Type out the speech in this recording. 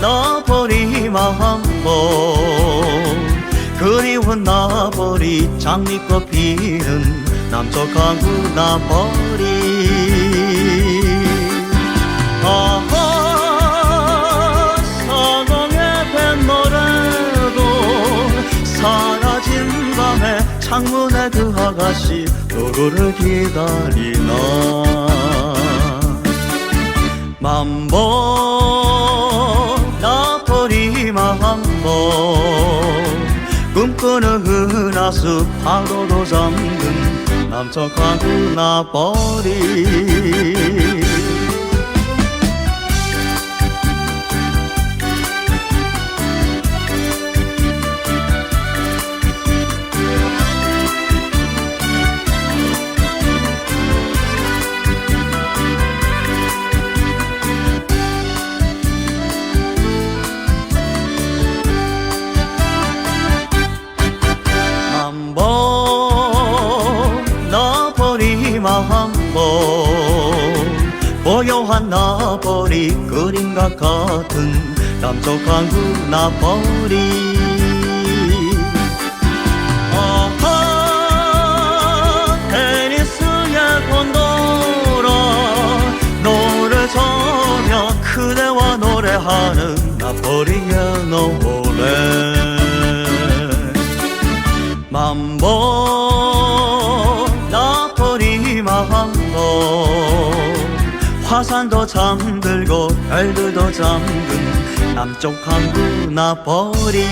한번 버리 마음번. 그리운 나버리 장미꽃 피는 남쪽 항구 나버리 아하 서동의 뱃노래도 사라진 밤에 창문에 그 아가씨 누구를 기다리나. 만보 나버리 만보 꿈꾸는 은하수 파도도 잠든 강구 나버리 고요한 나버리 그림과 같은 남쪽 강구 나버리. 아하 테니스의 곤도라 노래 저며 그대와 노래하는 나버리의 노래. 만보 화산도 잠들고 별들도 잠든 남쪽 항구 나 버리